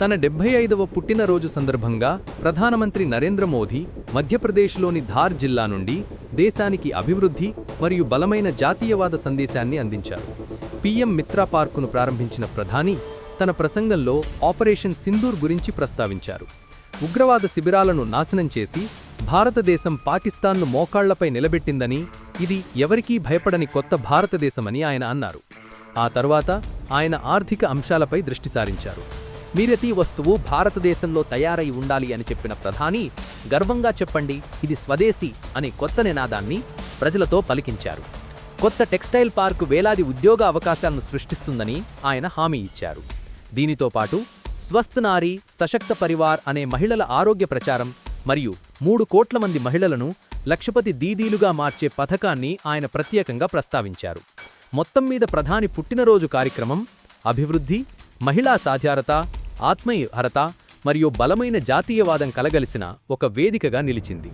తన డెబ్బై ఐదవ పుట్టినరోజు సందర్భంగా ప్రధానమంత్రి నరేంద్ర మోదీ మధ్యప్రదేశ్లోని ధార్ జిల్లా నుండి దేశానికి అభివృద్ధి మరియు బలమైన జాతీయవాద సందేశాన్ని అందించారు. పీఎం మిత్రా పార్కును ప్రారంభించిన ప్రధాని తన ప్రసంగంలో ఆపరేషన్ సింధూర్ గురించి ప్రస్తావించారు. ఉగ్రవాద శిబిరాలను నాశనం చేసి భారతదేశం పాకిస్తాన్ను మోకాళ్ళపై నిలబెట్టిందని ఇది ఎవరికీ భయపడని కొత్త భారతదేశమని ఆయన అన్నారు. ఆ తర్వాత ఆయన ఆర్థిక అంశాలపై దృష్టి సారించారు. మీరతి వస్తువు భారతదేశంలో తయారై ఉండాలి అని చెప్పిన ప్రధాని గర్వంగా చెప్పండి ఇది స్వదేశీ అనే కొత్త నినాదాన్ని ప్రజలతో పలికించారు. కొత్త టెక్స్టైల్ పార్కు వేలాది ఉద్యోగ అవకాశాలను సృష్టిస్తుందని ఆయన హామీ ఇచ్చారు. దీనితో పాటు స్వస్థ్ నారీ సశక్త పరివార్ అనే మహిళల ఆరోగ్య ప్రచారం మరియు మూడు కోట్ల మంది మహిళలను లక్షపతి దీదీలుగా మార్చే పథకాన్ని ఆయన ప్రత్యేకంగా ప్రస్తావించారు. మొత్తం మీద ప్రధాని పుట్టినరోజు కార్యక్రమం అభివృద్ధి మహిళా సాధ్యారత ఆత్మీయహరత మరియు బలమైన జాతీయవాదం కలగలిసిన ఒక వేదికగా నిలిచింది.